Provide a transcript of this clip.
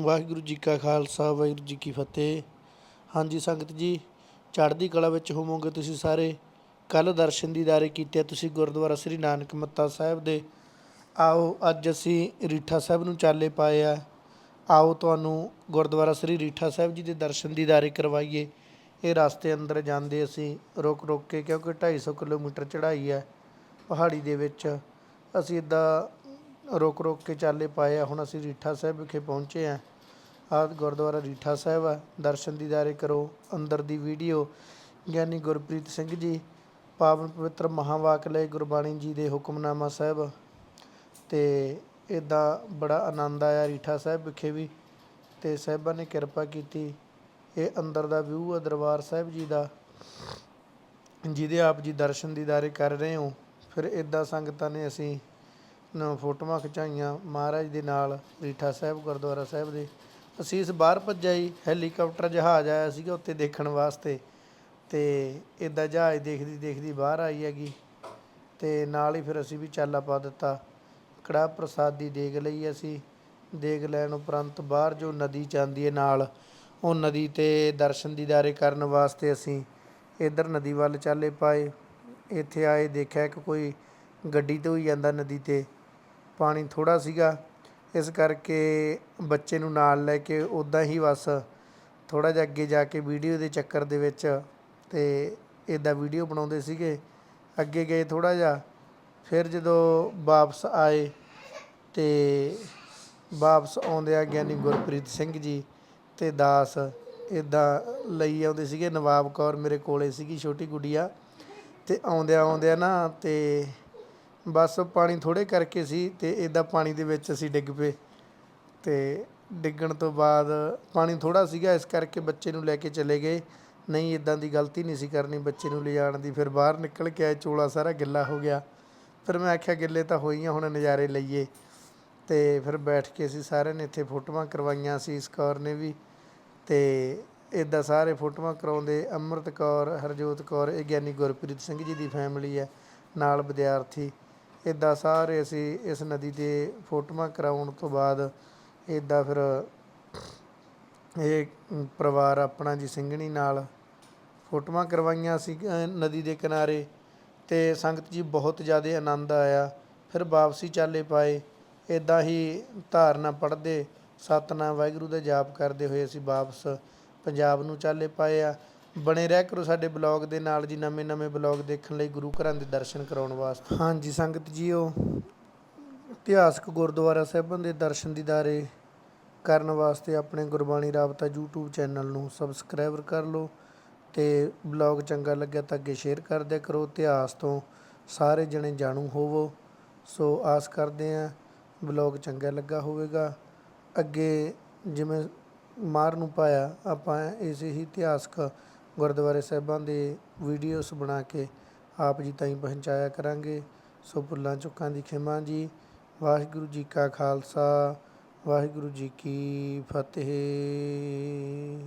ਵਾਹਿਗੁਰੂ ਜੀ ਕਾ ਖਾਲਸਾ, ਵਾਹਿਗੁਰੂ ਜੀ ਕੀ ਫਤਿਹ। ਹਾਂਜੀ ਸੰਗਤ ਜੀ, ਚੜ੍ਹਦੀ ਕਲਾ ਵਿੱਚ ਹੋਵੋਗੇ ਤੁਸੀਂ ਸਾਰੇ। ਕੱਲ ਦਰਸ਼ਨ ਦੀਦਾਰੇ ਕੀਤੇ ਤੁਸੀਂ ਗੁਰਦੁਆਰਾ ਸ੍ਰੀ ਨਾਨਕ ਮੱਤਾ ਸਾਹਿਬ ਦੇ। ਆਓ, ਅੱਜ ਅਸੀਂ ਰੀਠਾ ਸਾਹਿਬ ਨੂੰ ਚਾਲੇ ਪਾਏ ਆ। ਆਓ, ਤੁਹਾਨੂੰ ਗੁਰਦੁਆਰਾ ਸ੍ਰੀ ਰੀਠਾ ਸਾਹਿਬ ਜੀ ਦੇ ਦਰਸ਼ਨ ਦੀਦਾਰੇ ਕਰਵਾਈਏ। ਇਹ ਰਸਤੇ ਅੰਦਰ ਜਾਂਦੇ ਅਸੀਂ ਰੁਕ ਰੁਕ ਕੇ, ਕਿਉਂਕਿ 250 ਕਿਲੋਮੀਟਰ ਚੜ੍ਹਾਈ ਹੈ ਪਹਾੜੀ ਦੇ ਵਿੱਚ। ਅਸੀਂ ਇੱਦਾਂ ਰੋਕ ਰੋਕ ਕੇ ਚਾਲੇ ਪਾਏ ਆ। ਹੁਣ ਅਸੀਂ ਰੀਠਾ ਸਾਹਿਬ ਵਿਖੇ ਪਹੁੰਚੇ ਆ। ਆਹ ਗੁਰਦੁਆਰਾ ਰੀਠਾ ਸਾਹਿਬ ਆ। ਦਰਸ਼ਨ ਦੀਦਾਰੇ ਕਰੋ। ਅੰਦਰ ਦੀ ਵੀਡੀਓ ਗਿਆਨੀ ਗੁਰਪ੍ਰੀਤ ਸਿੰਘ ਜੀ, ਪਾਵਨ ਪਵਿੱਤਰ ਮਹਾਵਾਕ ਲਈ ਗੁਰਬਾਣੀ ਜੀ ਦੇ ਹੁਕਮਨਾਮਾ ਸਾਹਿਬ। ਤੇ ਇਦਾਂ ਬੜਾ ਆਨੰਦ ਆਇਆ ਰੀਠਾ ਸਾਹਿਬ ਵਿਖੇ ਵੀ। ਤੇ ਸਾਹਿਬਾਂ ਨੇ ਕਿਰਪਾ ਕੀਤੀ। ਇਹ ਅੰਦਰ ਦਾ ਵਿਊ ਆ ਦਰਬਾਰ ਸਾਹਿਬ ਜੀ ਦਾ। ਜਿਹਦੇ ਆਪ ਜੀ ਦਰਸ਼ਨ ਦੀਦਾਰੇ ਕਰ ਰਹੇ ਹੋ। ਫਿਰ ਇਦਾਂ ਸੰਗਤਾਂ ਨੇ ਅਸੀਂ ਨ ਫੋਟੋਆਂ ਖਿਚਾਈਆਂ ਮਹਾਰਾਜ ਦੇ ਨਾਲ, ਰੀਠਾ ਸਾਹਿਬ, ਗੁਰਦੁਆਰਾ ਸਾਹਿਬ ਦੇ। ਅਸੀਂ ਬਾਹਰ ਭੱਜਿਆ ਜੀ, ਹੈਲੀਕਾਪਟਰ ਜਹਾਜ਼ ਆਇਆ ਸੀਗਾ ਉੱਤੇ ਦੇਖਣ ਵਾਸਤੇ। ਤੇ ਇਦਾਂ ਜਹਾਜ਼ ਦੇਖਦੀ ਦੇਖਦੀ ਬਾਹਰ ਆਈ ਹੈਗੀ। ਤੇ ਨਾਲ ਹੀ ਫਿਰ ਅਸੀਂ ਵੀ ਚਾਲਾ ਪਾ ਦਿੱਤਾ। ਕੜਾਹ ਪ੍ਰਸਾਦ ਦੀ ਦੇਗ ਲਈ ਅਸੀਂ। ਦੇਗ ਲੈਣ ਉਪਰੰਤ ਬਾਹਰ ਜੋ ਨਦੀ ਜਾਂਦੀ ਹੈ ਨਾਲ, ਉਹ ਨਦੀ ਤੇ ਦਰਸ਼ਨ ਦੀਦਾਰੇ ਕਰਨ ਵਾਸਤੇ ਅਸੀਂ ਇਧਰ ਨਦੀ ਵੱਲ ਚਾਲੇ ਪਾਏ। ਇੱਥੇ ਆਏ ਦੇਖਿਆ ਕਿ ਕੋਈ ਗੱਡੀ ਤੋਂ ਹੀ ਜਾਂਦਾ ਨਦੀ ਤੇ। ਪਾਣੀ ਥੋੜ੍ਹਾ ਸੀਗਾ, ਇਸ ਕਰਕੇ ਬੱਚੇ ਨੂੰ ਨਾਲ ਲੈ ਕੇ ਉੱਦਾਂ ਹੀ ਬਸ ਥੋੜ੍ਹਾ ਜਿਹਾ ਅੱਗੇ ਜਾ ਕੇ ਵੀਡੀਓ ਦੇ ਚੱਕਰ ਦੇ ਵਿੱਚ ਅਤੇ ਇੱਦਾਂ ਵੀਡੀਓ ਬਣਾਉਂਦੇ ਸੀਗੇ। ਅੱਗੇ ਗਏ ਥੋੜ੍ਹਾ ਜਿਹਾ, ਫਿਰ ਜਦੋਂ ਵਾਪਸ ਆਏ ਤੇ ਵਾਪਸ ਆਉਂਦੇ ਆ ਗਿਆਨੀ ਗੁਰਪ੍ਰੀਤ ਸਿੰਘ ਜੀ ਤੇ ਦਾਸ ਇਦਾਂ ਲਈ ਆਉਂਦੇ ਸੀਗੇ, ਨਵਾਬ ਕੌਰ ਮੇਰੇ ਕੋਲੇ ਸੀਗੀ ਛੋਟੀ ਗੁੱਡੀਆ ਤੇ ਆਉਂਦਿਆਂ ਆਉਂਦਿਆਂ ਨਾ ਤੇ ਬਸ ਪਾਣੀ ਥੋੜੇ ਕਰਕੇ ਸੀ ਤੇ ਇਦਾਂ ਪਾਣੀ ਦੇ ਵਿੱਚ ਅਸੀਂ ਡਿੱਗ ਪਏ। ਤੇ ਡਿੱਗਣ ਤੋਂ ਬਾਅਦ ਪਾਣੀ ਥੋੜਾ ਸੀਗਾ, ਇਸ ਕਰਕੇ ਬੱਚੇ ਨੂੰ ਲੈ ਕੇ ਚਲੇ ਗਏ। ਨਹੀਂ ਇਦਾਂ ਦੀ ਗਲਤੀ ਨਹੀਂ ਸੀ ਕਰਨੀ ਬੱਚੇ ਨੂੰ ਲਿਜਾਣ ਦੀ। ਫਿਰ ਬਾਹਰ ਨਿਕਲ ਕੇ ਆਏ, ਚੋਲਾ ਸਾਰਾ ਗਿੱਲਾ ਹੋ ਗਿਆ। ਫਿਰ ਮੈਂ ਆਖਿਆ, ਗਿੱਲੇ ਤਾਂ ਹੋਈਆਂ, ਹੁਣ ਨਜ਼ਾਰੇ ਲਈਏ। ਤੇ ਫਿਰ ਬੈਠ ਕੇ ਅਸੀਂ ਸਾਰਿਆਂ ਨੇ ਇੱਥੇ ਫੋਟੋਆਂ ਕਰਵਾਈਆਂ ਸੀ, ਇਸ ਕੌਰ ਨੇ ਵੀ। ਤੇ ਇਦਾਂ ਸਾਰੇ ਫੋਟੋਆਂ ਕਰਾਉਂਦੇ, ਅੰਮ੍ਰਿਤ ਕੌਰ, ਹਰਜੋਤ ਕੌਰ, ਇਹ ਗਿਆਨੀ ਗੁਰਪ੍ਰੀਤ ਸਿੰਘ ਜੀ ਦੀ ਫੈਮਿਲੀ ਹੈ, ਨਾਲ ਵਿਦਿਆਰਥੀ। ਇੱਦਾਂ ਸਾਰੇ ਅਸੀਂ ਇਸ ਨਦੀ ਤੇ ਫੋਟੋਆਂ ਕਰਾਉਣ ਤੋਂ ਬਾਅਦ ਇੱਦਾਂ ਫਿਰ ਇਹ ਪਰਿਵਾਰ ਆਪਣਾ ਜੀ ਸਿੰਘਣੀ ਨਾਲ ਫੋਟੋਆਂ ਕਰਵਾਈਆਂ ਸੀ ਨਦੀ ਦੇ ਕਿਨਾਰੇ ਤੇ ਸੰਗਤ ਜੀ ਬਹੁਤ ਜ਼ਿਆਦਾ ਆਨੰਦ ਆਇਆ। ਫਿਰ ਵਾਪਸੀ ਚਾਲੇ ਪਾਏ। ਇਦਾਂ ਹੀ ਧਾਰਨਾ ਪੜ੍ਹਦੇ, ਸਤਨਾਮ ਵਾਹਿਗੁਰੂ ਦਾ ਜਾਪ ਕਰਦੇ ਹੋਏ ਅਸੀਂ ਵਾਪਸ ਪੰਜਾਬ ਨੂੰ ਚਾਲੇ ਪਾਏ ਆ। ਬਣੇ ਰਹਿ ਕਰੋ ਸਾਡੇ ਬਲੌਗ ਦੇ ਨਾਲ ਜੀ, ਨਵੇਂ ਨਵੇਂ ਬਲੌਗ ਦੇਖਣ ਲਈ ਗੁਰੂ ਘਰਾਂ ਦੇ ਦਰਸ਼ਨ ਕਰਾਉਣ ਵਾਸਤੇ। ਹਾਂਜੀ, ਸੰਗਤ ਜੀ ਉਹ ਇਤਿਹਾਸਕ ਗੁਰਦੁਆਰਾ ਸਾਹਿਬਾਂ ਦੇ ਦਰਸ਼ਨ ਦੀਦਾਰੇ ਕਰਨ ਵਾਸਤੇ ਆਪਣੇ ਗੁਰਬਾਣੀ ਰਾਬਤਾ YouTube ਚੈਨਲ ਨੂੰ ਸਬਸਕ੍ਰਾਈਬਰ ਕਰ ਲਓ ਤੇ ਬਲੌਗ ਚੰਗਾ ਲੱਗਿਆ ਤਾਂ ਅੱਗੇ ਸ਼ੇਅਰ ਕਰ ਦਿਆ ਕਰੋ। ਇਤਿਹਾਸ ਤੋਂ ਸਾਰੇ ਜਣੇ ਜਾਣੂ ਹੋਵੋ। ਸੋ ਆਸ ਕਰਦੇ ਆਂ ਬਲੌਗ ਚੰਗਾ ਲੱਗਾ ਹੋਵੇਗਾ। ਅੱਗੇ ਜਿਵੇਂ ਮਾਰ ਨੂੰ ਪਾਇਆ, ਆਪਾਂ ਇਸੇ ਹੀ ਇਤਿਹਾਸਕ ਗੁਰਦੁਆਰੇ ਸਾਹਿਬਾਂ ਦੇ ਵੀਡੀਓਸ ਬਣਾ ਕੇ ਆਪ ਜੀ ਤਾਈਂ ਪਹੁੰਚਾਇਆ ਕਰਾਂਗੇ। ਸੋ ਭੁੱਲਾਂ ਚੁੱਕਾਂ ਦੀ ਖਿਮਾ ਜੀ, ਵਾਹਿਗੁਰੂ ਜੀ ਕਾ ਖਾਲਸਾ, ਵਾਹਿਗੁਰੂ ਜੀ ਕੀ ਫਤਿਹ।